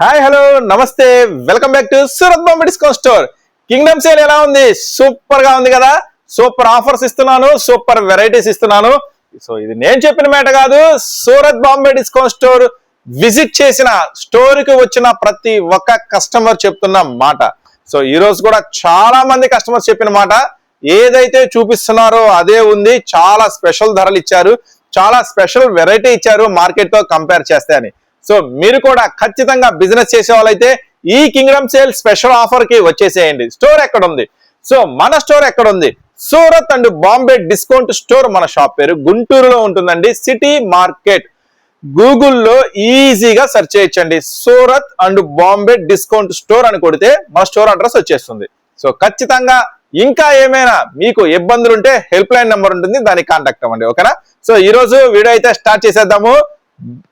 Hi hello నమస్తే. Welcome back to Surat Bombay discount store. Kingdom sale ఎలా ఉంది? సూపర్గా ఉంది కదా? సూపర్ ఆఫర్స్ ఇస్తున్నాను సూపర్ వెరైటీస్ ఇస్తున్నాను. సో ఇది నేను చెప్పిన మాట కాదు Surat Bombay discount store visit చేసిన స్టోర్కి వచ్చిన ప్రతి ఒక్క కస్టమర్ చెప్తున్న మాట. సో ఈ రోజు కూడా చాలా మంది కస్టమర్స్ చెప్పిన మాట. ఏదైతే చూపిస్తున్నారో అదే ఉంది. చాలా స్పెషల్ ధరలు ఇచ్చారు. చాలా స్పెషల్ వెరైటీ ఇచ్చారు మార్కెట్తో కంపేర్ చేస్తే అని. సో మీరు కూడా ఖచ్చితంగా బిజినెస్ చేసే వాళ్ళైతే ఈ కింగ్డమ్ సేల్ స్పెషల్ ఆఫర్కి వచ్చేసేయండి. స్టోర్ ఎక్కడ ఉంది సో మన స్టోర్ ఎక్కడ ఉంది Surat and Bombay discount store మన షాప్ పేరు గుంటూరులో ఉంటుందండి. City market. గూగుల్లో ఈజీగా సెర్చ్ చేయొచ్చండి. Surat and Bombay discount store అని కొడితే మన స్టోర్ అడ్రస్ వచ్చేస్తుంది. సో ఖచ్చితంగా ఇంకా ఏమైనా మీకు ఇబ్బందులు ఉంటే హెల్ప్ లైన్ నెంబర్ ఉంటుంది. దానికి కాంటాక్ట్ అవ్వండి. ఓకేనా? సో ఈ రోజు వీడియో అయితే స్టార్ట్ చేసేద్దాము.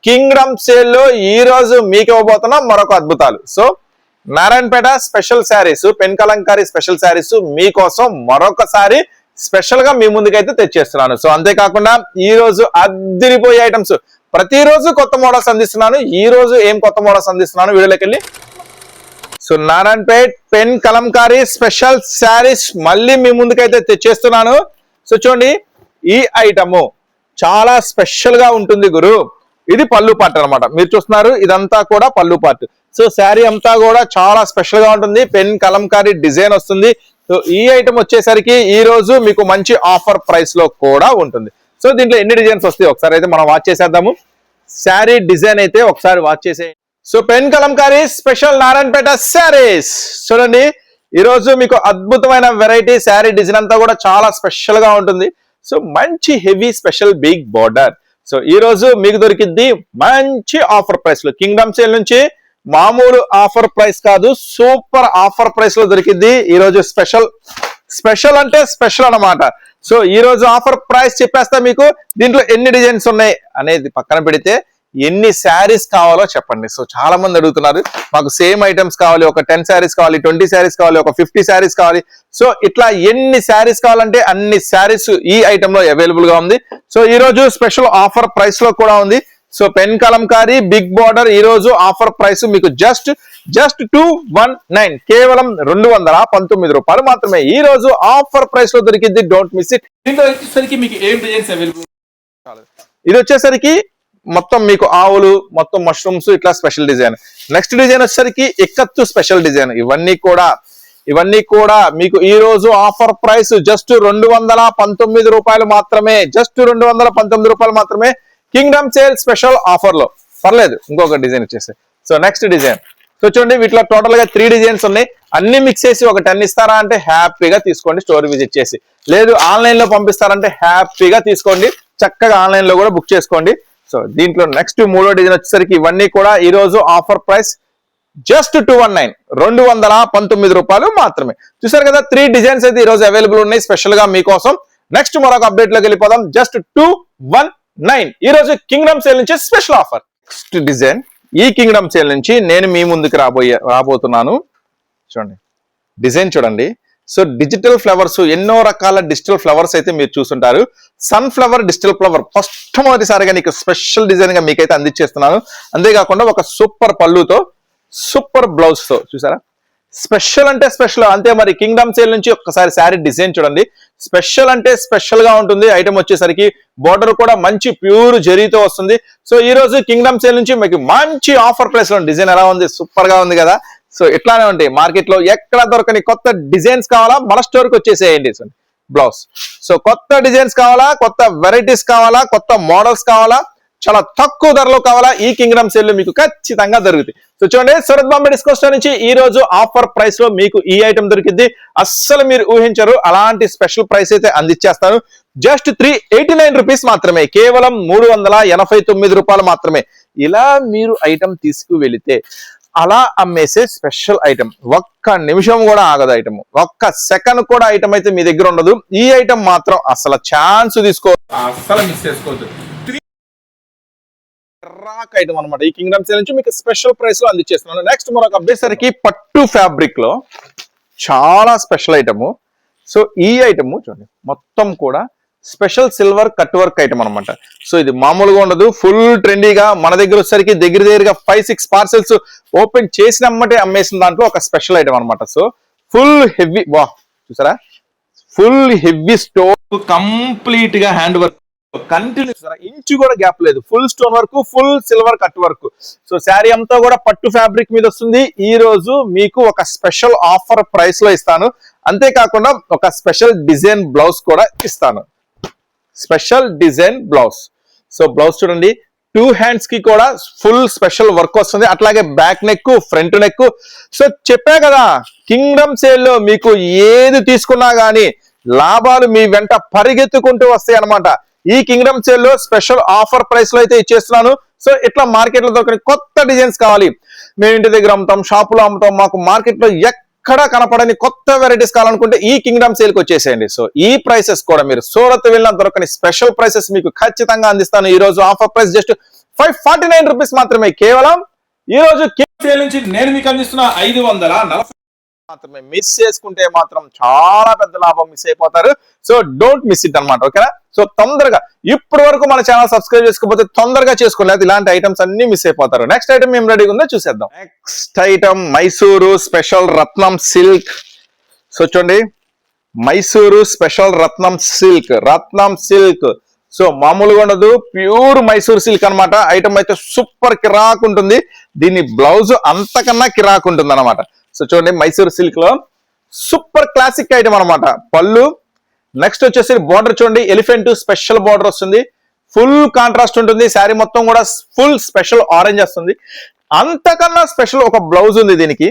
కింగ్డమ్ సేల్ ఈ రోజు మీకు ఇవ్వబోతున్నాం మరొక అద్భుతాలు. So Narayanpet special sarees pen Kalamkari special sarees మీకోసం మరొకసారి స్పెషల్గా మీ ముందుకైతే తెచ్చేస్తున్నాను. సో అంతేకాకుండా ఈ రోజు ఐటమ్స్. ప్రతిరోజు కొత్త మోడల్స్ అందిస్తున్నాను. ఈ రోజు ఏం కొత్త మోడల్స్ అందిస్తున్నాను వీడియోలోకి వెళ్ళి so Narayanpet pen Kalamkari special sarees మళ్ళీ మీ ముందుకైతే తెచ్చేస్తున్నాను. సో చూడండి ఈ ఐటము చాలా స్పెషల్గా ఉంటుంది గురు. ఇది పళ్ళు పార్ట్ అన్నమాట. మీరు చూస్తున్నారు ఇదంతా కూడా పళ్ళు పార్ట్. సో శారీ అంతా కూడా చాలా స్పెషల్గా ఉంటుంది. పెన్ కలంకారీ డిజైన్ వస్తుంది. సో ఈ ఐటమ్ వచ్చేసరికి ఈ రోజు మీకు మంచి ఆఫర్ ప్రైస్లో కూడా ఉంటుంది. సో దీంట్లో ఎన్ని డిజైన్స్ వస్తాయి ఒకసారి అయితే మనం వాచ్ చేసేద్దాము. శారీ డిజైన్ అయితే ఒకసారి వాచ్ చేసే so pen Kalamkari special Narayanpet sarees. చూడండి ఈ రోజు మీకు అద్భుతమైన వెరైటీ శారీ డిజైన్ అంతా కూడా చాలా స్పెషల్గా ఉంటుంది. సో మంచి heavy special big border so ఈ రోజు మీకు దొరికింది మంచి ఆఫర్ ప్రైస్లో. కింగ్డమ్ సేల్ నుంచి మామూలు ఆఫర్ ప్రైస్ కాదు సూపర్ ఆఫర్ ప్రైస్లో దొరికింది ఈ రోజు స్పెషల్ స్పెషల్ అంటే స్పెషల్ అన్నమాట. సో ఈ రోజు ఆఫర్ ప్రైస్ చెప్పేస్తా మీకు దీంట్లో ఎన్ని డిజైన్స్ ఉన్నాయి అనేది పక్కన పెడితే ఎన్ని శారీస్ కావాలో చెప్పండి. సో చాలా మంది అడుగుతున్నారు మాకు సేమ్ ఐటమ్స్ కావాలి ఒక టెన్ శారీస్ కావాలి ట్వంటీ శారీస్ కావాలి ఒక ఫిఫ్టీ శారీస్ కావాలి. సో ఇట్లా ఎన్ని శారీస్ కావాలంటే అన్ని శారీస్ ఈ ఐటమ్లో అవైలబుల్గా ఉంది. సో ఈ రోజు స్పెషల్ ఆఫర్ ప్రైస్లో కూడా ఉంది. So pen Kalamkari big border ఈ రోజు ఆఫర్ ప్రైస్ మీకు just just two one nine కేవలం రెండు వందల పంతొమ్మిది రూపాయలు మాత్రమే. ఈ రోజు ఆఫర్ ప్రైస్లో దొరికింది డోంట్ మిస్ ఇట్ దీంట్లో వచ్చేసరికి మీకు ఏం డిజైన్స్ అవైలబుల్ ఇది వచ్చేసరికి మొత్తం మీకు ఆవులు మొత్తం మష్రూమ్స్ ఇట్లా స్పెషల్ డిజైన్ నెక్స్ట్ డిజైన్ వచ్చేసరికి ఎక్కత్తు స్పెషల్ డిజైన్ ఇవన్నీ కూడా ఇవన్నీ కూడా మీకు ఈ రోజు ఆఫర్ ప్రైస్ జస్ట్ రెండు వందల పంతొమ్మిది రూపాయలు మాత్రమే జస్ట్ రెండు వందల పంతొమ్మిది రూపాయలు మాత్రమే కింగ్డమ్ సేల్ స్పెషల్ ఆఫర్లో. పర్లేదు ఇంకొక డిజైన్ వచ్చేసి. సో నెక్స్ట్ డిజైన్ సో చూడండి వీటిలో టోటల్గా త్రీ డిజైన్స్ ఉన్నాయి. అన్ని మిక్స్ చేసి ఒక టెన్ ఇస్తారా అంటే హ్యాపీగా తీసుకోండి స్టోర్ విజిట్ చేసి. లేదు ఆన్లైన్లో పంపిస్తారంటే హ్యాపీగా తీసుకోండి. చక్కగా ఆన్లైన్లో కూడా బుక్ చేసుకోండి. సో దీంట్లో నెక్స్ట్ మూడో డిజైన్ వచ్చేసరికి ఇవన్నీ కూడా ఈ రోజు offer price just two one nine రెండు వందల పంతొమ్మిది రూపాయలు మాత్రమే. చూసారు కదా త్రీ డిజైన్స్ అయితే ఈ రోజు అవైలబుల్ ఉన్నాయి స్పెషల్గా మీకోసం. నెక్స్ట్ మరొక అప్డేట్లోకి వెళ్ళిపోదాం. జస్ట్ టూ వన్ నైన్ ఈ రోజు కింగ్డమ్ సేల్ నుంచి స్పెషల్ ఆఫర్ నెక్స్ట్ డిజైన్ ఈ కింగ్డమ్ సేల్ నుంచి నేను మీ ముందుకు రాబోయే రాబోతున్నాను. చూడండి. డిజైన్ చూడండి. సో డిజిటల్ ఫ్లవర్స్ ఎన్నో రకాల డిజిటల్ ఫ్లవర్స్ అయితే మీరు చూసుంటారు. Sunflower digital flower first మొదటిసారిగా నీకు స్పెషల్ డిజైన్గా మీకైతే అందించేస్తున్నాను. అంతేకాకుండా ఒక సూపర్ పళ్ళుతో సూపర్ బ్లౌజ్తో చూసారా? స్పెషల్ అంటే స్పెషల్ అంతే మరి కింగ్డమ్ సేల్ నుంచి ఒక్కసారి శారీ డిజైన్ చూడండి. స్పెషల్ అంటే స్పెషల్గా ఉంటుంది. ఐటమ్ వచ్చేసరికి బోర్డర్ కూడా మంచి ప్యూర్ జరీతో వస్తుంది. సో ఈ రోజు కింగ్డమ్ సేల్ నుంచి మీకు మంచి ఆఫర్ ప్రైస్లో డిజైన్ ఎలా ఉంది? సూపర్గా ఉంది కదా. సో ఇట్లానే ఉంటాయి మార్కెట్లో ఎక్కడ దొరకని కొత్త డిజైన్స్ కావాలా? మన స్టోర్కి వచ్చేసేయండి బ్లౌజ్ సో కొత్త డిజైన్స్ కావాలా? కొత్త వెరైటీస్ కావాలా? కొత్త మోడల్స్ కావాలా? చాలా తక్కువ ధరలో కావాలా? ఈ కింగ్డమ్ సేల్ మీకు ఖచ్చితంగా దొరుకుతాయి. సో చూడండి సూరత్ బాంబే డిస్కౌంట్ స్టోర్ నుంచి ఈ రోజు ఆఫర్ ప్రైస్లో మీకు ఈ ఐటమ్ దొరికింది అస్సలు మీరు ఊహించరు. అలాంటి స్పెషల్ ప్రైస్ అయితే అందించేస్తాను just three eighty nine rupees మాత్రమే. కేవలం మూడు వందల ఎనభై తొమ్మిది రూపాయలు మాత్రమే. ఇలా మీరు ఐటమ్ తీసుకు వెళితే అలా అమ్మేసే స్పెషల్ ఐటమ్ ఒక్క నిమిషం కూడా ఆగదు ఐటమ్. ఒక్క సెకండ్ కూడా ఐటమ్ అయితే మీ దగ్గర ఉండదు. ఈ ఐటమ్ మాత్రం అసలు ఛాన్స్ తీసుకో అస్సలు మిస్ చేసుకోవద్దు. రాక్ ఐటమ్ అనమాట ఈ కింగ్డమ్ సేల్ నుంచి మీకు స్పెషల్ ప్రైస్లో అందించేస్తున్నాను. నెక్స్ట్ మరొక అప్డేట్ సరికి పట్టు ఫ్యాబ్రిక్లో చాలా స్పెషల్ ఐటమ్ సో ఈ ఐటమ్ చూడండి. మొత్తం కూడా special silver cut work item అనమాట సో ఇది మామూలుగా ఉండదు. ఫుల్ ట్రెండీగా మన దగ్గర వచ్చేసరికి దగ్గర దగ్గరగా ఫైవ్ సిక్స్ పార్సెల్స్ ఓపెన్ చేసినమ్మటే అమ్మేసిన దాంట్లో ఒక స్పెషల్ ఐటమ్ అనమాట సో ఫుల్ హెవీ వా చూసారా? ఫుల్ హెవీ స్టోన్ కంప్లీట్గా హ్యాండ్ వర్క్ కంటిన్యూ ఇంచు కూడా గ్యాప్ లేదు. Full stone work full silver cut work so saree అంతా కూడా పట్టు ఫ్యాబ్రిక్ మీద వస్తుంది. ఈ రోజు మీకు ఒక స్పెషల్ ఆఫర్ ప్రైస్లో ఇస్తాను. అంతేకాకుండా ఒక స్పెషల్ డిజైన్ బ్లౌజ్ కూడా ఇస్తాను. Special design blouse. So blouse చూడండి టూ హ్యాండ్స్కి కూడా ఫుల్ స్పెషల్ వర్క్ వస్తుంది. అట్లాగే back neck front neck so చెప్పా కదా కింగ్డమ్ సేల్లో మీకు ఏది తీసుకున్నా కానీ లాభాలు మీ వెంట పరిగెత్తుకుంటూ వస్తాయి అన్నమాట. ఈ కింగ్డమ్ సేల్లో స్పెషల్ ఆఫర్ ప్రైస్లో అయితే ఇచ్చేస్తున్నాను. సో ఇట్లా మార్కెట్లో దొరికిన కొత్త డిజైన్స్ కావాలి. మేము ఇంటి దగ్గర అమ్ముతాం షాపులో అమ్ముతాం మాకు మార్కెట్లో ఎక్కడ ఎక్కడ కనపడని కొత్త వెరైటీస్ కావాలనుకుంటే ఈ కింగ్డమ్ సేల్కి వచ్చేసేయండి. సో ఈ ప్రైసెస్ కూడా మీరు సూరత్ వెళ్ళిన దొరకని స్పెషల్ ప్రైసెస్ మీకు ఖచ్చితంగా అందిస్తాను. ఈ రోజు offer price just five forty nine rupees మాత్రమే. కేవలం ఈ రోజు కే- నుంచి నేను మీకు అందిస్తున్న ఐదు వందల మాత్రమే. మిస్ చేసుకుంటే మాత్రం చాలా పెద్ద లాభం మిస్ అయిపోతారు. సో డోంట్ మిస్ ఇట్ అన్నమాట. ఓకేనా సో తొందరగా ఇప్పటి వరకు మన ఛానల్ సబ్స్క్రైబ్ చేసుకోకపోతే తొందరగా చేసుకోలేదు ఇలాంటి ఐటమ్స్ అన్ని మిస్ అయిపోతారు. నెక్స్ట్ ఐటమ్ ఏం రెడీగా ఉందో చూసేద్దాం. Next item Mysore special Ratnam silk so చూడండి Mysore special Ratnam silk Ratnam silk so మామూలుగా ఉండదు ప్యూర్ మైసూర్ సిల్క్ అన్నమాట. ఐటమ్ అయితే సూపర్ కిరాక్ ఉంటుంది. దీని బ్లౌజ్ అంతకన్నా కిరాక్ ఉంటుంది అనమాట సో చూడండి మైసూర్ సిల్క్లో సూపర్ క్లాసిక్ ఐటమ్ అనమాట పళ్ళు నెక్స్ట్ వచ్చేసి బార్డర్ చూడండి ఎలిఫెంట్ స్పెషల్ బార్డర్ వస్తుంది. ఫుల్ కాంట్రాస్ట్ ఉంటుంది. శారీ మొత్తం కూడా ఫుల్ స్పెషల్ ఆరెంజ్ వస్తుంది. అంతకన్నా స్పెషల్ ఒక బ్లౌజ్ ఉంది దీనికి.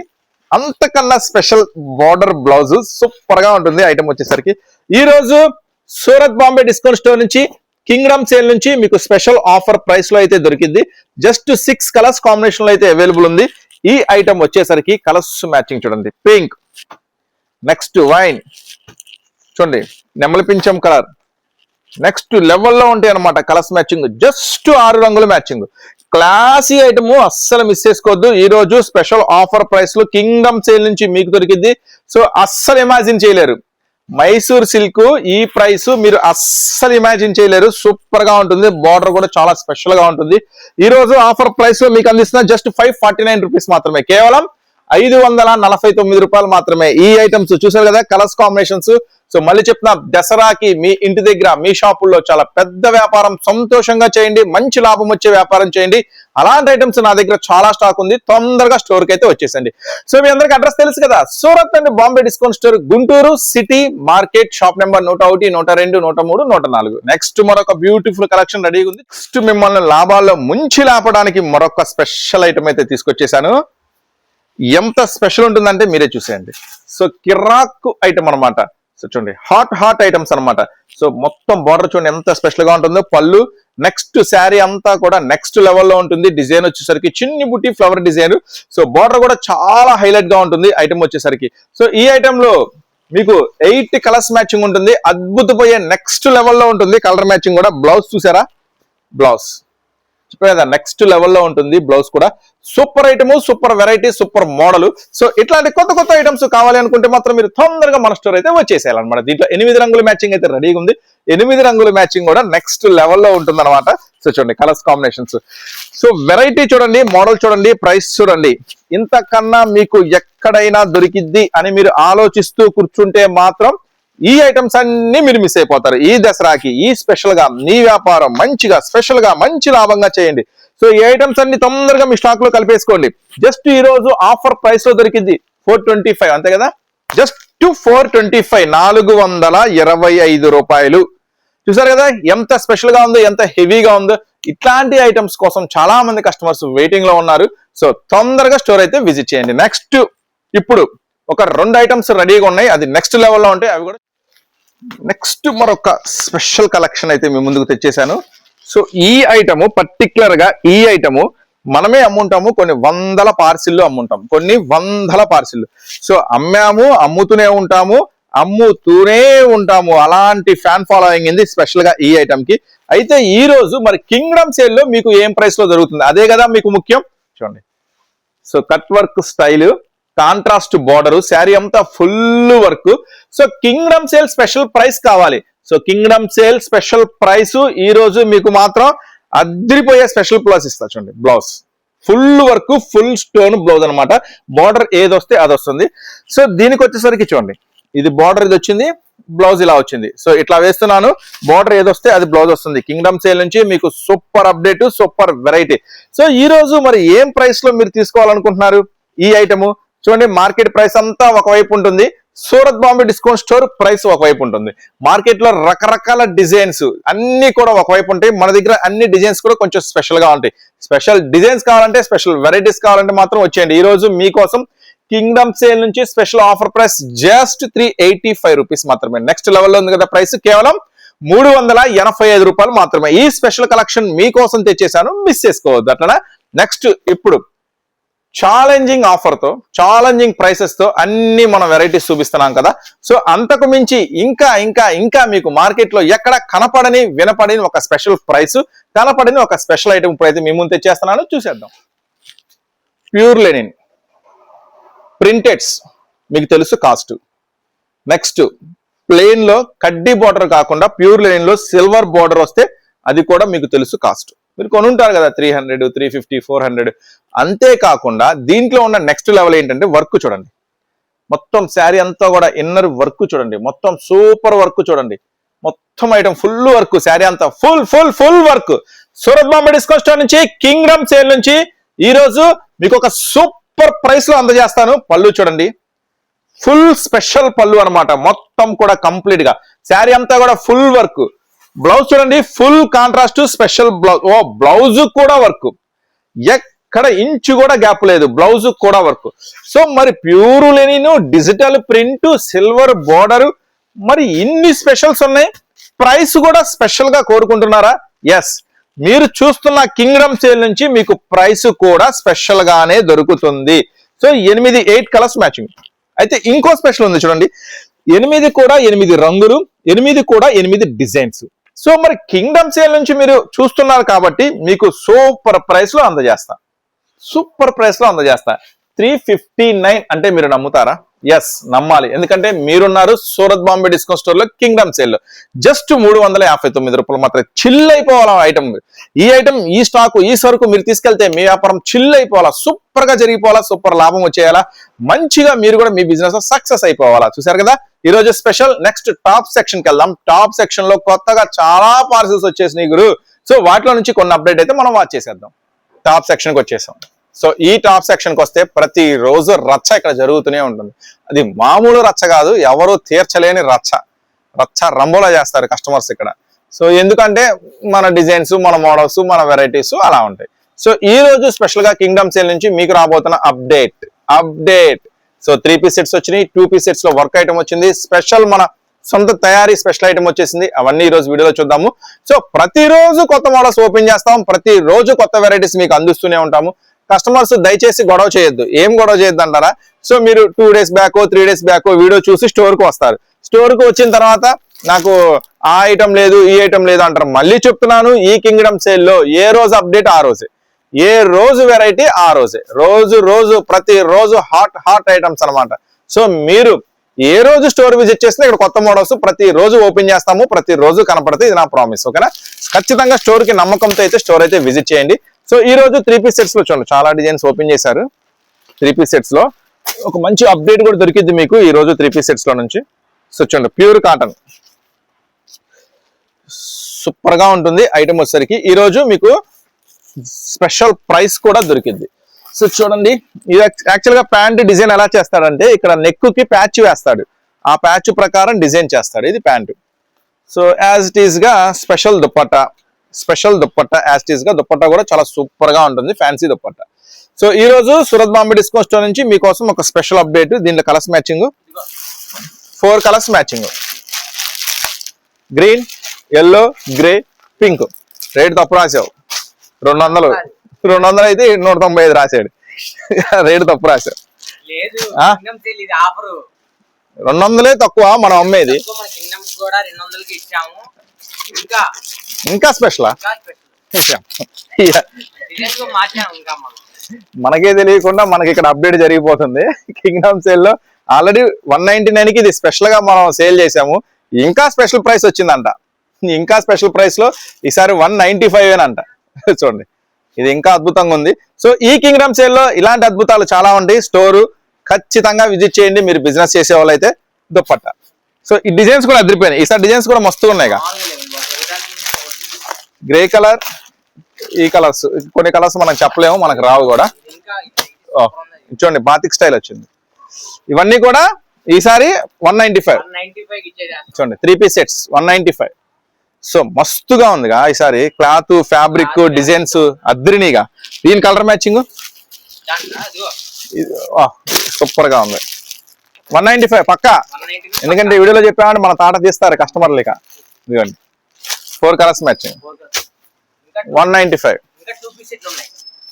అంతకన్నా స్పెషల్ బార్డర్ బ్లౌజ్ సూపర్గా ఉంటుంది ఐటమ్ వచ్చేసరికి. ఈ రోజు సూరత్ బాంబే డిస్కౌంట్ స్టోర్ నుంచి కింగ్డమ్ సేల్ నుంచి మీకు స్పెషల్ ఆఫర్ ప్రైస్లో అయితే దొరికింది. జస్ట్ సిక్స్ కలర్స్ కాంబినేషన్లో అయితే అవైలబుల్ ఉంది. ఈ ఐటమ్ వచ్చేసరికి కలర్స్ మ్యాచింగ్ చూడండి. పింక్ నెక్స్ట్ వైన్ చూడండి నెమలి పింఛం కలర్. నెక్స్ట్ లెవెల్లో ఉంటాయి అనమాట కలర్స్ మ్యాచింగ్ జస్ట్ ఆరు రంగుల మ్యాచింగ్ క్లాసీ ఐటమ్ అస్సలు మిస్ చేసుకోవద్దు. ఈ రోజు స్పెషల్ ఆఫర్ ప్రైస్లో కింగ్డమ్ సేల్ నుంచి మీకు దొరికింది. సో అస్సలు ఇమాజిన్ చేయలేరు. మైసూర్ సిల్క్ ఈ ప్రైస్ మీరు అస్సలు ఇమాజిన్ చేయలేరు. సూపర్గా ఉంటుంది. బార్డర్ కూడా చాలా స్పెషల్గా ఉంటుంది. ఈ రోజు ఆఫర్ ప్రైస్లో మీకు అందిస్తున్న just five forty nine rupees మాత్రమే. కేవలం ఐదు వందల నలభై తొమ్మిది రూపాయలు మాత్రమే. ఈ ఐటమ్స్ చూసారు కదా కలర్స్ కాంబినేషన్స్ సో మళ్ళీ చెప్తున్నా దసరాకి మీ ఇంటి దగ్గర మీ షాపుల్లో చాలా పెద్ద వ్యాపారం సంతోషంగా చేయండి మంచి లాభం వచ్చే వ్యాపారం చేయండి. అలాంటి ఐటమ్స్ నా దగ్గర చాలా స్టాక్ ఉంది తొందరగా స్టోర్కి అయితే వచ్చేసండి. సో మీ అందరికి అడ్రస్ తెలుసు కదా Surat and Bombay discount store Guntur city market shop number నూట ఒకటి నూట రెండు నూట మూడు నూట నాలుగు. నెక్స్ట్ మరొక బ్యూటిఫుల్ కలెక్షన్ రెడీగా ఉంది. నెక్స్ట్ మిమ్మల్ని లాభాల్లో ముంచి లేపడానికి మరొక స్పెషల్ ఐటమ్ అయితే తీసుకొచ్చేసాను. ఎంత స్పెషల్ ఉంటుందంటే మీరే చూసేయండి. సో కిరాక్ ఐటమ్ అన్నమాట. సో చూడండి హాట్ హాట్ ఐటమ్స్ అన్నమాట. సో మొత్తం బార్డర్ చూడండి ఎంత స్పెషల్గా ఉంటుందో. పళ్ళు నెక్స్ట్ శారీ అంతా కూడా నెక్స్ట్ లెవెల్లో ఉంటుంది. డిజైన్ వచ్చేసరికి చిన్ని బుట్టి ఫ్లవర్ డిజైన్ సో బార్డర్ కూడా చాలా హైలైట్గా ఉంటుంది ఐటమ్ వచ్చేసరికి. సో ఈ ఐటమ్లో మీకు ఎయిట్ కలర్స్ మ్యాచింగ్ ఉంటుంది. అద్భుతపోయే నెక్స్ట్ లెవెల్లో ఉంటుంది కలర్ మ్యాచింగ్ కూడా. బ్లౌజ్ చూసారా? బ్లౌజ్ చెప్పే కదా నెక్స్ట్ లెవెల్లో ఉంటుంది బ్లౌజ్ కూడా. Super item super variety super model. So ఇట్లాంటి కొత్త కొత్త ఐటమ్స్ కావాలి అనుకుంటే మాత్రం మీరు తొందరగా మన స్టోర్ అయితే వచ్చేసేయాలన్నమాట. దీంట్లో ఎనిమిది రంగుల మ్యాచింగ్ అయితే రెడీగా ఉంది. ఎనిమిది రంగుల మ్యాచింగ్ కూడా నెక్స్ట్ లెవెల్లో ఉంటుంది అనమాట సో చూడండి కలర్స్ కాంబినేషన్స్. సో వెరైటీ చూడండి మోడల్ చూడండి ప్రైస్ చూడండి. ఇంతకన్నా మీకు ఎక్కడైనా దొరికిద్ది అని మీరు ఆలోచిస్తూ కూర్చుంటే మాత్రం ఈ ఐటమ్స్ అన్ని మీరు మిస్ అయిపోతారు. ఈ దసరాకి ఈ స్పెషల్గా మీ వ్యాపారం మంచిగా స్పెషల్గా మంచి లాభంగా చేయండి. సో ఈ ఐటమ్స్ అన్ని తొందరగా మీ స్టాక్లో కలిపేసుకోండి. జస్ట్ ఈ రోజు ఆఫర్ ప్రైస్లో దొరికింది ఫోర్ ట్వంటీ ఫైవ్ అంతే కదా? జస్ట్ ఫోర్ ట్వంటీ ఫైవ్ నాలుగు వందల ఇరవై ఐదు రూపాయలు. చూసారు కదా? ఎంత స్పెషల్గా ఉందో ఎంత హెవీగా ఉందో. ఇట్లాంటి ఐటమ్స్ కోసం చాలా మంది కస్టమర్స్ వెయిటింగ్లో ఉన్నారు. సో తొందరగా స్టోర్ అయితే విజిట్ చేయండి. నెక్స్ట్ ఇప్పుడు ఒక రెండు ఐటమ్స్ రెడీగా ఉన్నాయి. అది నెక్స్ట్ లెవెల్లో ఉంటాయి. అవి కూడా నెక్స్ట్ మరొక స్పెషల్ కలెక్షన్ అయితే మీ ముందుకు తెచ్చేసాను సో ఈ ఐటము పర్టికులర్గా ఈ ఐటము మనమే అమ్ముంటాము కొన్ని వందల పార్సిల్లు అమ్ముంటాం కొన్ని వందల పార్సిల్లు. సో అమ్మాము అమ్ముతూనే ఉంటాము అమ్ముతూనే ఉంటాము. అలాంటి ఫ్యాన్ ఫాలోయింగ్ ఉంది స్పెషల్గా ఈ ఐటమ్కి. అయితే ఈ రోజు మరి కింగ్డమ్ సేల్లో మీకు ఏం ప్రైస్లో అదే కదా మీకు ముఖ్యం? చూడండి. So cut work style contrast border sari అంతా full work so kingdom sale special price కావాలి. So kingdom sale special price ఈ రోజు మీకు మాత్రం అద్దరిపోయే స్పెషల్ ప్లస్ ఇస్తా చూడండి blouse. Full work full stone blouse అనమాట బార్డర్ ఏది వస్తే అది వస్తుంది. సో దీనికి వచ్చేసరికి చూడండి ఇది బార్డర్ ఇది వచ్చింది బ్లౌజ్ ఇలా వచ్చింది. సో ఇట్లా వేస్తున్నాను బార్డర్ ఏది వస్తే అది బ్లౌజ్ వస్తుంది. కింగ్డమ్ సేల్ నుంచి మీకు super update super variety. So ఈ రోజు మరి ఏం ప్రైస్లో మీరు తీసుకోవాలనుకుంటున్నారు? ఈ ఐటమ్? చూడండి మార్కెట్ ప్రైస్ అంతా ఒకవైపు ఉంటుంది. Surat Bombay discount store price ఒకవైపు ఉంటుంది. మార్కెట్లో రకరకాల డిజైన్స్ అన్ని కూడా ఒకవైపు ఉంటాయి. మన దగ్గర అన్ని డిజైన్స్ కూడా కొంచెం స్పెషల్గా ఉంటాయి. స్పెషల్ డిజైన్స్ కావాలంటే స్పెషల్ వెరైటీస్ కావాలంటే మాత్రం వచ్చేయండి. ఈరోజు మీకోసం కింగ్డమ్ సేల్ నుంచి special offer price just three eighty five rupees మాత్రమే. నెక్స్ట్ లెవెల్లో ఉంది కదా ప్రైస్. కేవలం మూడు వందల ఎనభై ఐదు రూపాయలు మాత్రమే. ఈ స్పెషల్ కలెక్షన్ మీకోసం తెచ్చేసాను. మిస్ చేసుకోవద్దు. అట్లా నెక్స్ట్ ఇప్పుడు ఛాలెంజింగ్ ఆఫర్తో ఛాలెంజింగ్ ప్రైసెస్తో అన్ని మనం వెరైటీస్ చూపిస్తున్నాం కదా. సో అంతకు మించి ఇంకా ఇంకా ఇంకా మీకు మార్కెట్లో ఎక్కడ కనపడని వినపడని ఒక స్పెషల్ ప్రైస్ కనపడని ఒక స్పెషల్ ఐటమ్ ఇప్పుడు అయితే మీ ముందు తెచ్చేస్తున్నాను. చూసేద్దాం. ప్యూర్ లెనిన్ ప్రింటెడ్స్ మీకు తెలుసు కాస్ట్ నెక్స్ట్ ప్లెయిన్లో కడ్డీ బార్డర్ కాకుండా ప్యూర్ లెనిన్లో సిల్వర్ బార్డర్ వస్తే అది కూడా మీకు తెలుసు కాస్ట్ మీరు కొనుంటారు కదా three hundred three fifty four hundred అంతేకాకుండా దీంట్లో ఉన్న నెక్స్ట్ లెవెల్ ఏంటంటే వర్క్ చూడండి. మొత్తం శారీ అంతా కూడా ఇన్నర్ వర్క్ చూడండి. మొత్తం సూపర్ వర్క్ చూడండి. మొత్తం ఐటమ్ ఫుల్ వర్క్ శారీ అంతా full full full work Surat Bombay discount store నుంచి కింగ్డమ్ సేల్ నుంచి ఈరోజు మీకు ఒక సూపర్ ప్రైస్లో అందజేస్తాను. పళ్ళు చూడండి. ఫుల్ స్పెషల్ పళ్ళు అనమాట మొత్తం కూడా కంప్లీట్గా. శారీ అంతా కూడా ఫుల్ వర్క్ బ్లౌజ్ చూడండి ఫుల్ కాంట్రాస్ట్ స్పెషల్ బ్లౌజ్. ఓ బ్లౌజ్ కూడా వర్క్. ఎక్కడ ఇంచు కూడా గ్యాప్ లేదు బ్లౌజ్ కూడా వర్క్. సో మరి pure linen digital print silver border మరి ఇన్ని స్పెషల్స్ ఉన్నాయి. ప్రైస్ కూడా స్పెషల్గా కోరుకుంటున్నారా? ఎస్ మీరు చూస్తున్న కింగ్డమ్ సేల్ నుంచి మీకు ప్రైస్ కూడా స్పెషల్ గానే దొరుకుతుంది. సో ఎనిమిది ఎయిట్ కలర్స్ మ్యాచింగ్. అయితే ఇంకో స్పెషల్ ఉంది చూడండి. ఎనిమిది కూడా ఎనిమిది రంగులు ఎనిమిది కూడా ఎనిమిది డిజైన్స్. సో మరి కింగ్డమ్ సేల్ నుంచి మీరు చూస్తున్నారు కాబట్టి మీకు సూపర్ ప్రైస్లో అందజేస్తా. సూపర్ ప్రైస్లో అందజేస్తా. త్రీ ఫిఫ్టీ నైన్ అంటే మీరు నమ్ముతారా? ఎస్ నమ్మాలి. ఎందుకంటే మీరున్నారు సూరత్ బాంబే డిస్కౌంట్ స్టోర్లో కింగ్డమ్ సేల్. జస్ట్ మూడు వందల యాభై తొమ్మిది రూపాయలు మాత్రమే చిల్ అయిపోవాలి ఐటమ్ ఈ ఐటమ్ ఈ స్టాక్ ఈ సరుకు మీరు తీసుకెళ్తే మీ వ్యాపారం చిల్ అయిపోవాలా సూపర్గా జరిగిపోవాలా సూపర్ లాభం వచ్చేయాలా మంచిగా మీరు కూడా మీ బిజినెస్లో సక్సెస్ అయిపోవాలా. చూసారు కదా? ఈ రోజు స్పెషల్ నెక్స్ట్ టాప్ సెక్షన్కి వెళ్దాం. టాప్ సెక్షన్లో కొత్తగా చాలా పార్సిల్స్ వచ్చేసినాయి గురు. సో వాటిలో నుంచి కొన్ని అప్డేట్ అయితే మనం వాచ్ చేసేద్దాం. టాప్ సెక్షన్కి వచ్చేసాం. సో ఈ టాప్ సెక్షన్కి వస్తే ప్రతి రోజు రచ్చ ఇక్కడ జరుగుతూనే ఉంటుంది. అది మామూలు రచ్చ కాదు ఎవరు తీర్చలేని రచ్చ. రచ్చ రంబోలా చేస్తారు కస్టమర్స్ ఇక్కడ. సో ఎందుకంటే మన డిజైన్స్ మన మోడల్స్ మన వెరైటీస్ అలా ఉంటాయి. సో ఈ రోజు స్పెషల్గా కింగ్డమ్ సేల్ నుంచి మీకు రాబోతున్న update update. So three piece sets వచ్చినాయి టూ పీస్ సెట్స్లో వర్క్ ఐటమ్ వచ్చింది. స్పెషల్ మన సొంత తయారీ స్పెషల్ ఐటమ్ వచ్చేసింది. అవన్నీ ఈ రోజు వీడియోలో చూద్దాము. సో ప్రతిరోజు కొత్త మోడల్స్ ఓపెన్ చేస్తాం. ప్రతిరోజు కొత్త వెరైటీస్ మీకు అందిస్తూనే ఉంటాము. కస్టమర్స్ దయచేసి గొడవ చేయొద్దు. ఏం గొడవ చేయొద్దు అంటారా? సో మీరు two days back three days back video చూసి స్టోర్కి వస్తారు. స్టోర్కి వచ్చిన తర్వాత నాకు ఆ ఐటమ్ లేదు ఈ ఐటమ్ లేదు అంటారు. మళ్ళీ చెప్తున్నాను ఈ కింగ్డమ్ సేల్లో ఏ రోజు అప్డేట్ ఆ రోజే. ఏ రోజు వెరైటీ ఆ రోజే. రోజు రోజు ప్రతి రోజు హాట్ హాట్ ఐటమ్స్ అన్నమాట. సో మీరు ఏ రోజు స్టోర్ విజిట్ చేసినా ఇక్కడ కొత్త మోడల్స్ ప్రతి రోజు ఓపెన్ చేస్తాము ప్రతి రోజు కనపడితే ఇది నా ప్రామిస్ ఓకేనా ఖచ్చితంగా స్టోర్కి నమ్మకంతో అయితే స్టోర్ అయితే విజిట్ చేయండి. సో ఈ రోజు త్రీ పీస్ సెట్స్లో చూడండి. చాలా డిజైన్స్ ఓపెన్ చేశారు. త్రీ పీస్ సెట్స్లో ఒక మంచి అప్డేట్ కూడా దొరికింది మీకు ఈ రోజు త్రీ పీస్ సెట్స్లో నుంచి. సో చూడండి ప్యూర్ కాటన్ సూపర్గా ఉంటుంది ఐటమ్ వచ్చేసరికి. ఈ రోజు మీకు స్పెషల్ ప్రైస్ కూడా దొరికింది సో చూడండి ఇది యాక్చువల్గా ప్యాంట్ డిజైన్ ఎలా చేస్తాడంటే ఇక్కడ నెక్కి ప్యాచ్ వేస్తాడు. ఆ ప్యాచ్ ప్రకారం డిజైన్ చేస్తాడు. ఇది ప్యాంటు సో యాజ్ ఇట్ ఈస్గా స్పెషల్ దుప్పట్టా. స్పెషల్ దుప్పట్టా ఈస్గా దుప్పట్టా కూడా చాలా సూపర్గా ఉంటుంది ఫ్యాన్సీ దుప్పట్టా. సో ఈ రోజు సూరత్ బాంబే డిస్కౌంట్ స్టోర్ నుంచి మీకోసం ఒక స్పెషల్ అప్డేట్ దీంట్లో colours matching four colours matching green yellow grey pink rate తప్పు రాసావు. రెండు వందలు. రెండు వందలు అయితే నూట తొంభై ఐదు రాశాడు రేటు తప్పు ఆఫర్. రెండు వందలే తక్కువ మనం అమ్మేది. మన కింగ్డమ్ కూడా రెండు వందలకి ఇచ్చాము. ఇంకా ఇంకా స్పెషలా? మనకే తెలియకుండా మనకి ఇక్కడ అప్డేట్ జరిగిపోతుంది. కింగ్డమ్ సేల్లో ఆల్రెడీ వన్ నైన్టీ నైన్కి ఇది స్పెషల్గా మనం సేల్ చేసాము ఇంకా స్పెషల్ ప్రైస్ వచ్చిందంట. ఇంకా స్పెషల్ ప్రైస్లో ఈసారి వన్ నైన్టీ ఫైవ్ అంట చూడండి. ఇది ఇంకా అద్భుతంగా ఉంది. సో ఈ కింగ్డమ్ సేల్లో ఇలాంటి అద్భుతాలు చాలా ఉంటాయి. స్టోరు ఖచ్చితంగా విజిట్ చేయండి. మీరు బిజినెస్ చేసే వాళ్ళైతే దుప్పట్ట. సో ఈ డిజైన్స్ కూడా అదిరిపోయినాయి. ఈసారి డిజైన్స్ కూడా మస్తుగా ఉన్నాయి గ్రే కలర్ ఈ కలర్స్ కొన్ని కలర్స్ మనం చెప్పలేము మనకు రావు కూడా. చూడండి బాతిక్ స్టైల్ వచ్చింది. ఇవన్నీ కూడా ఈసారి వన్ నైన్టీ ఫైవ్ చూడండి three piece sets one ninety five so మస్తుగా ఉందిగా ఈసారి. క్లాత్ ఫ్యాబ్రిక్ డిజైన్స్ అద్రినిగా. దీని కలర్ మ్యాచింగ్ సూపర్గా ఉంది. వన్ నైన్టీ ఫైవ్ పక్కా? ఎందుకంటే వీడియోలో చెప్పామంటే మన తాట తీస్తారు కస్టమర్లు ఇక. ఇదిగోండి. Four colours matching. One ninety five.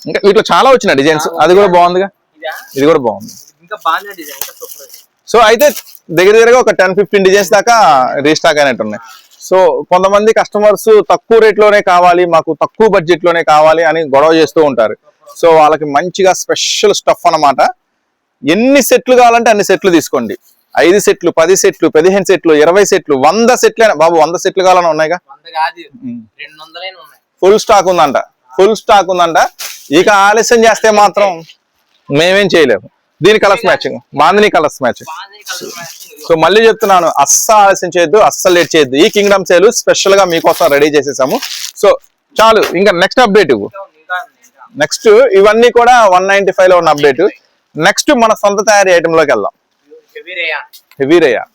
ఇంకా వీటిలో చాలా వచ్చినాయి డిజైన్స్. అది కూడా బాగుందిగా? ఇదా? కూడా బాగుంది. సో అయితే దగ్గర దగ్గరగా ఒక టెన్ ఫిఫ్టీన్ డిజైన్స్ దాకా రీస్టాక్ అయినట్టు ఉన్నాయి. సో కొంతమంది కస్టమర్స్ తక్కువ రేట్లోనే కావాలి మాకు తక్కువ బడ్జెట్లోనే కావాలి అని గొడవ చేస్తూ ఉంటారు. సో వాళ్ళకి మంచిగా స్పెషల్ స్టఫ్ అన్నమాట. ఎన్ని సెట్లు కావాలంటే అన్ని సెట్లు తీసుకోండి. ఐదు సెట్లు పది సెట్లు పదిహేను సెట్లు ఇరవై సెట్లు వంద సెట్లు బాబు వంద సెట్లు కావాలని ఉన్నాయిగా? ఉన్నాయి. ఫుల్ స్టాక్ ఉందంట. ఫుల్ స్టాక్ ఉందంట. ఇక ఆలస్యం చేస్తే మాత్రం మేమేం చేయలేము. దీని colours matching bandhani colours matching so మళ్ళీ చెప్తున్నాను. అస్సలు ఆలస్యం చేయొద్దు అస్సలు లేట్ చేయొద్దు. ఈ కింగ్డమ్ సేల్ స్పెషల్గా మీకోసం రెడీ చేసేసాము. సో చాలు. ఇంకా నెక్స్ట్ అప్డేట్ నెక్స్ట్ ఇవన్నీ కూడా వన్ నైన్టీ ఫైవ్లో ఉన్న అప్డేట్ నెక్స్ట్ మన సొంత తయారీ ఐటమ్లోకి వెళ్దాం. Heavy rayon heavy rayon.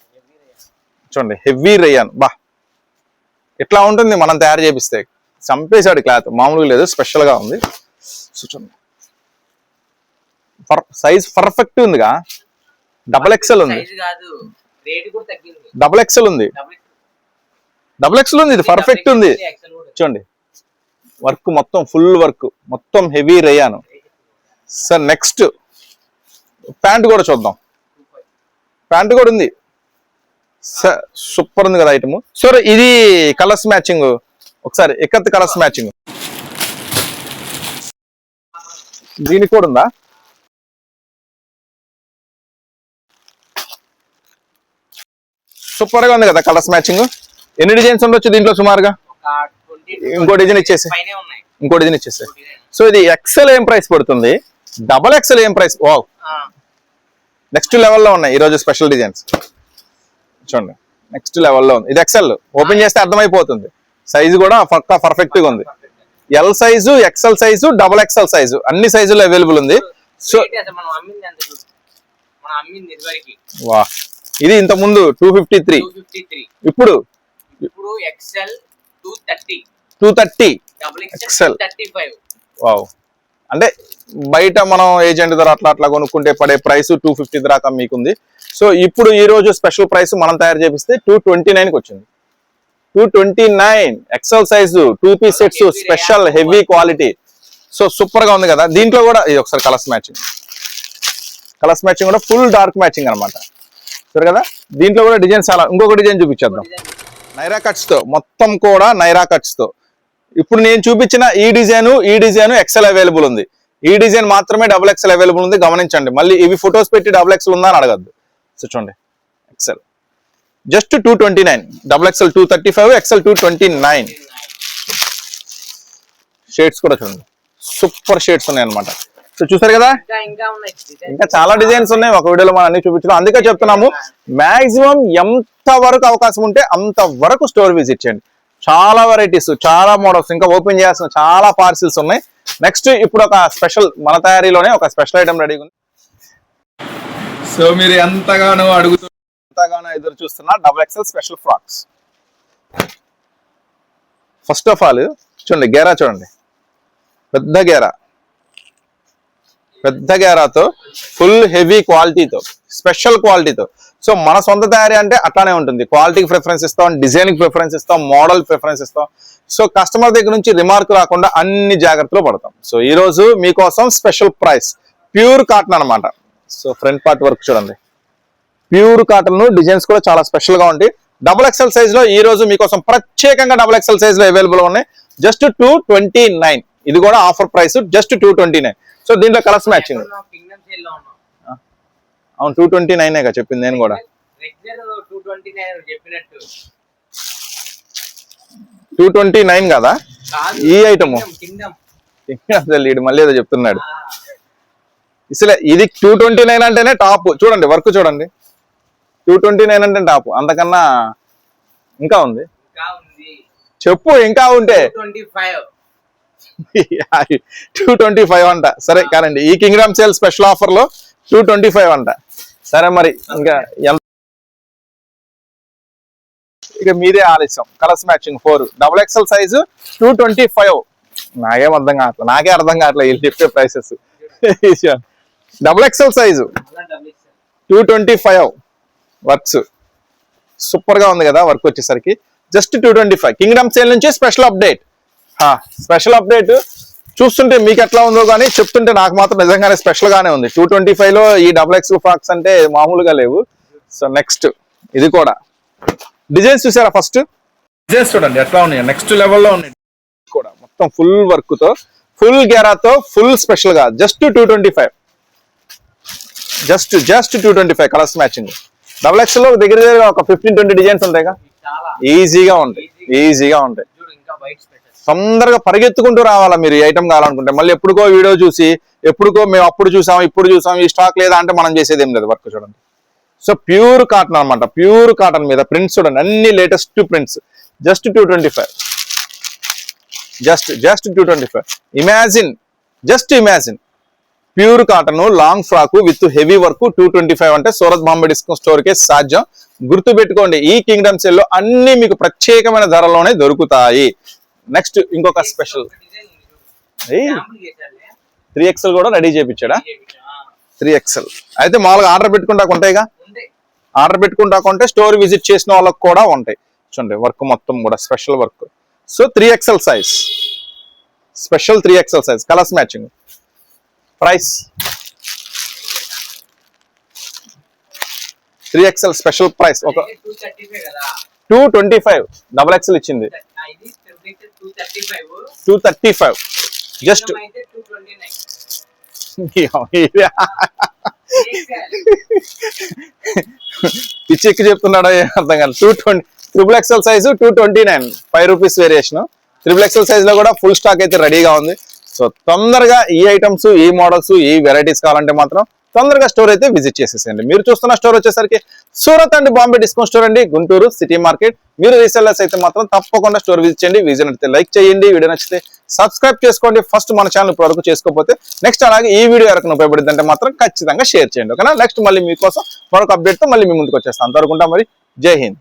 చూడండి హెవీ రేయాన్. బా. ఎట్లా ఉంటుంది మనం తయారు చేపిస్తే? చంపేశాడు క్లాత్. మామూలుగా లేదు స్పెషల్గా ఉంది చూడండి. సైజ్ పర్ఫెక్ట్ ఉందిగా. డబల్ ఎక్సెల్ ఉంది. డబల్ ఎక్సెల్ ఉంది. Double XL. ఉంది ఇది పర్ఫెక్ట్ ఉంది. చూడండి. వర్క్ మొత్తం ఫుల్ వర్క్. మొత్తం heavy rayon. Sir next pant కూడా చూద్దాం. ప్యాంట్ కూడా ఉంది. సూపర్ ఉంది కదా ఐటమ్ సార్ ఇది కలర్స్ మ్యాచింగ్ ఒకసారి ఎక్కత్ కలర్స్ మ్యాచింగ్ దీనికి కూడా ఉందా? సూపర్గా ఉంది కదా కలర్స్ మ్యాచింగ్ ఎన్ని డిజైన్స్ ఉండొచ్చు దీంట్లో సుమారుగా? ఇంకో డిజైన్ ఇచ్చేసి. ఇంకో డిజైన్ ఇచ్చేసి. సో ఇది ఎక్సెల్ ఏం ప్రైస్ పడుతుంది. డబల్ ఎక్సెల్ ఏం ప్రైస్ వావ్ ఆ, నెక్స్ట్ లెవెల్లో ఉన్నాయి ఈ రోజు స్పెషల్ డిజైన్స్ చూడండి. నెక్స్ట్ లెవెల్లో ఉంది. ఇది ఎక్సెల్ ఓపెన్ చేస్తే అర్థమైపోతుంది. సైజు కూడా పక్కా పర్ఫెక్ట్గా ఉంది. L size XL size double XL size అన్ని సైజులు అవైలబుల్ ఉంది. సో వా. ఇది ఇంత ముందు టూ ఫిఫ్టీ త్రీ ఇప్పుడు two thirty. XL thirty five wow అంటే బయట మనం ఏజెంట్ ధర అట్లా అట్లా కొనుక్కుంటే పడే ప్రైస్ టూ ఫిఫ్టీ దాకా మీకుంది. సో ఇప్పుడు ఈ రోజు స్పెషల్ ప్రైస్ మనం తయారు చేపిస్తే టూ ట్వంటీ నైన్కి వచ్చింది. Two twenty nine XL size two piece sets special heavy quality so సూపర్గా ఉంది కదా. దీంట్లో కూడా ఇది ఒకసారి కలర్స్ మ్యాచింగ్ కలర్స్ మ్యాచింగ్ కూడా ఫుల్ డార్క్ మ్యాచింగ్ అన్నమాట. సరే కదా? దీంట్లో కూడా డిజైన్ చాలా ఇంకొక డిజైన్ చూపించేద్దాం. నైరా కట్స్తో. మొత్తం కూడా నైరా కట్స్తో. ఇప్పుడు నేను చూపించిన ఈ డిజైన్ ఈ డిజైన్ ఎక్సెల్ అవైలబుల్ ఉంది. ఈ డిజైన్ మాత్రమే డబుల్ ఎక్సెల్ అవైలబుల్ ఉంది గమనించండి. మళ్ళీ ఇవి ఫొటోస్ పెట్టి డబుల్ ఎక్సెల్ ఉందా అని అడగద్దు. సో చూడండి XL just two twenty nine double XL two thirty five XL two twenty nine shades కూడా చూడండి. సూపర్ షేడ్స్ ఉన్నాయి అనమాట సో చూసారు కదా? ఇంకా చాలా డిజైన్స్ ఉన్నాయి. ఒక వీడియోలో మనం అన్ని చూపించడం అందుకే చెప్తున్నాము మాక్సిమం ఎంత వరకు అవకాశం ఉంటే అంత వరకు స్టోర్ విజిట్ చేయండి. చాలా వెరైటీస్ చాలా మోడల్స్ ఇంకా ఓపెన్ చేయాల్సిన చాలా పార్సిల్స్ ఉన్నాయి. నెక్స్ట్ ఇప్పుడు ఒక స్పెషల్ మన తయారీలోనే ఒక స్పెషల్ ఐటమ్ రెడీ ఉంది. సో మీరు ఎంతగానో అడుగుతూ ఎంతగానో ఎదురు చూస్తున్న double XL special frocks first of all చూడండి గేరా చూడండి. పెద్ద గేరా. పెద్ద గేరాతో ఫుల్ హెవీ క్వాలిటీతో స్పెషల్ క్వాలిటీతో. సో మన సొంత తయారీ అంటే అట్లానే ఉంటుంది. క్వాలిటీకి ప్రిఫరెన్స్ ఇస్తాం డిజైన్కి ప్రిఫరెన్స్ ఇస్తాం మోడల్ ప్రిఫరెన్స్ ఇస్తాం. సో కస్టమర్ దగ్గర నుంచి రిమార్క్ రాకుండా అన్ని జాగ్రత్తలు పడతాం. సో ఈ రోజు మీకోసం స్పెషల్ ప్రైస్ ప్యూర్ కాటన్ అన్నమాట. సో ఫ్రంట్ పార్ట్ వర్క్ చూడండి. ప్యూర్ కాటన్ డిజైన్స్ కూడా చాలా స్పెషల్గా ఉంటాయి. డబుల్ ఎక్సెల్ సైజ్లో ఈ రోజు మీకోసం ప్రత్యేకంగా డబుల్ ఎక్సెల్ సైజ్లో అవైలబుల్ ఉన్నాయి. Just two twenty nine. ఇది కూడా offer price just two twenty nine. So దీంట్లో కలర్స్ మ్యాచింగ్ అవును టూ ట్వంటీ నైన్ చెప్పింది నేను కూడా. టూ ట్వంటీ నైన్ కదా? ఈ ఐటమ్ వీడు మళ్ళీ ఏదో చెప్తున్నాడు. అసలే ఇది టూ ట్వంటీ నైన్ అంటేనే టాప్ చూడండి వర్క్ చూడండి. టూ ట్వంటీ నైన్ అంటే టాప్ అంతకన్నా ఇంకా ఉంది. ఇంకా ఉంది. చెప్పు ఇంకా ఉంటే. Twenty five two twenty five అంట. సరే కానండి ఈ కింగ్డమ్ సేల్ స్పెషల్ ఆఫర్లో టూ ట్వంటీ ఫైవ్ అంట. సరే మరి ఇంకా ఎంత ఇక మీదే ఆలస్యం. Colours matching four double XL size two twenty five నాకేం అర్థం కావట్లేదు నాకే అర్థం కావట్లేదు వీళ్ళు చెప్పే prices double XL size two twenty five works సూపర్గా ఉంది కదా వర్క్ వచ్చేసరికి. Just two twenty five kingdom sale నుంచి స్పెషల్ అప్డేట్ స్పెషల్ అప్డేట్ చూస్తుంటే మీకు ఎట్లా ఉందో కానీ చెప్తుంటే నాకు మాత్రం నిజంగానే స్పెషల్ గానే ఉంది. టూ ట్వంటీ ఫైవ్లో ఈ డబుల్ ఎక్స్ ఫ్రాక్స్ అంటే మామూలుగా లేవు. సో నెక్స్ట్ ఇది కూడా. డిజైన్స్ చూసారా ఫస్ట్ డిజైన్స్ చూడండి ఎట్లా ఉన్నాయి? నెక్స్ట్ లెవెల్లో ఉన్నాయి. కూడా మొత్తం ఫుల్ వర్క్తో ఫుల్ గెరాతో ఫుల్ స్పెషల్గా just two twenty five just just two twenty five colours matching double ఎక్స్లో దగ్గర దగ్గర ఒక ఫిఫ్టీన్ ట్వంటీ డిజైన్స్ ఉంటాయిగా? ఈజీగా ఉంటాయి. ఈజీగా ఉంటాయి. తొందరగా పరిగెత్తుకుంటూ రావాలా మీరు ఈ ఐటమ్ కావాలనుకుంటే? మళ్ళీ ఎప్పుడుకో వీడియో చూసి ఎప్పుడుకో మేము అప్పుడు చూసాం ఇప్పుడు చూసాం ఈ స్టాక్ లేదా అంటే మనం చేసేది ఏం లేదు వర్క్ చూడండి. సో ప్యూర్ కాటన్ అన్నమాట. ప్యూర్ కాటన్ మీద ప్రింట్స్ చూడండి. అన్ని latest prints just two twenty five just just two twenty five imagine just imagine pure cotton long frock with heavy work two twenty five అంటే Surat Bombay discount store సాధ్యం. గుర్తు పెట్టుకోండి ఈ Kingdom సెల్లో అన్ని మీకు ప్రత్యేకమైన ధరలోనే దొరుకుతాయి. నెక్స్ట్ ఇంకొక స్పెషల్ త్రీ ఎక్స్ఎల్ కూడా రెడీ చేయించాడా త్రీ ఎక్స్ఎల్ అయితే మామూలుగా ఆర్డర్ పెట్టుకుంటా ఉంటాయిగా ఆర్డర్ పెట్టుకుంటా కొంటే స్టోర్ విజిట్ చేసిన వాళ్ళకి కూడా ఉంటాయి. చూడండి వర్క్ మొత్తం కూడా special work. So three XL size special three XL size colours matching price three XL special price ఒక two twenty five double XL ఇచ్చింది. Two thirty five. జస్ట్ అయితే టూ ట్వంటీ నైన్. పిచ్చి ఎక్కి చెప్తున్నాడో అర్థం కాదు two twenty triple XL size two twenty nine. Five rupees variation triple XL సైజ్లో కూడా ఫుల్ స్టాక్ అయితే రెడీగా ఉంది. సో తొందరగా ఈ ఐటమ్స్ ఈ మోడల్స్ ఈ వెరైటీస్ కావాలంటే మాత్రం తొందరగా స్టోర్ అయితే విజిట్ చేసేసేయండి. మీరు చూస్తున్న స్టోర్ వచ్చేసరికి Surat and Bombay discount store అండి. Guntur city market. మీరు రీసెల్లర్స్ అయితే మాత్రం తప్పకుండా స్టోర్ విజిట్ చేయండి. విజన్ అయితే లైక్ చేయండి. వీడియో నచ్చితే సబ్స్క్రైబ్ చేసుకోండి. ఫస్ట్ మన ఛానల్ ఇప్పుడు వరకు చేసుకోకపోతే నెక్స్ట్ అలాగే ఈ వీడియో ఎవరికి ఉపయోగపడింది అంటే మాత్రం ఖచ్చితంగా షేర్ చేయండి. ఓకేనా? నెక్స్ట్ మళ్ళీ మీకోసం మరొక అప్డేట్తో మళ్ళీ మీ ముందుకు వచ్చేస్తాను. అంతవరకు మరి. జై హింద్.